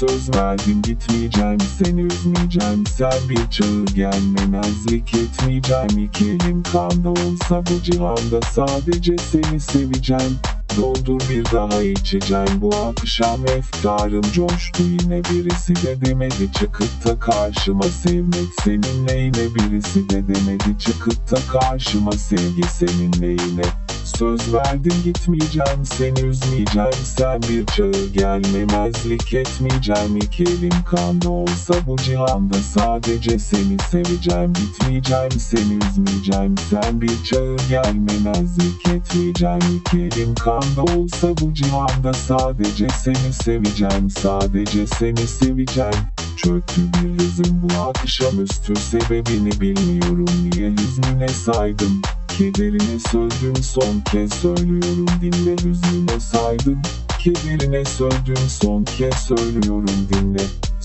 Söz verdim gitmeyeceğim seni üzmeyeceğim. Sen bir çağır gelmemezlik etmeyeceğim. İki elim kanda olsa bu cihanda Sadece seni seveceğim. Doldur bir daha içeceğim bu akşam efkarım coştu yine birisi de demedi çıkıp da karşıma. Sevmek seninle yine birisi de demedi çıkıp da karşıma. Sevgi seninle yine Söz verdim gitmeyeceğim. Seni üzmeyeceğim sen bir çağır gelmemezlik etmeyeceğim. İki elim kanda olsa bu cihanda sadece seni seveceğim. Gitmeyeceğim seni üzmeyeceğim sen bir çağır gelmemezlik etmeyeceğim. İki elim kanda olsa bu cihanda sadece seni seveceğim. Sadece seni seveceğim. Çöktü bir hüzün bu akşamüstü sebebini bilmiyorum. Niye hüznüne saydım Kederine sözüm son kez söylüyorum dinle hüznüne saydım Kederine sözüm son kez söylüyorum dinle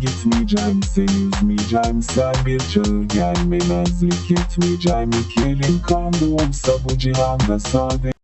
Gitmeyeceğim seni üzmeyeceğim. Sen bir çağır gelmemezlik etmeyeceğim. İki elim kanda olsa bu cihanda sadece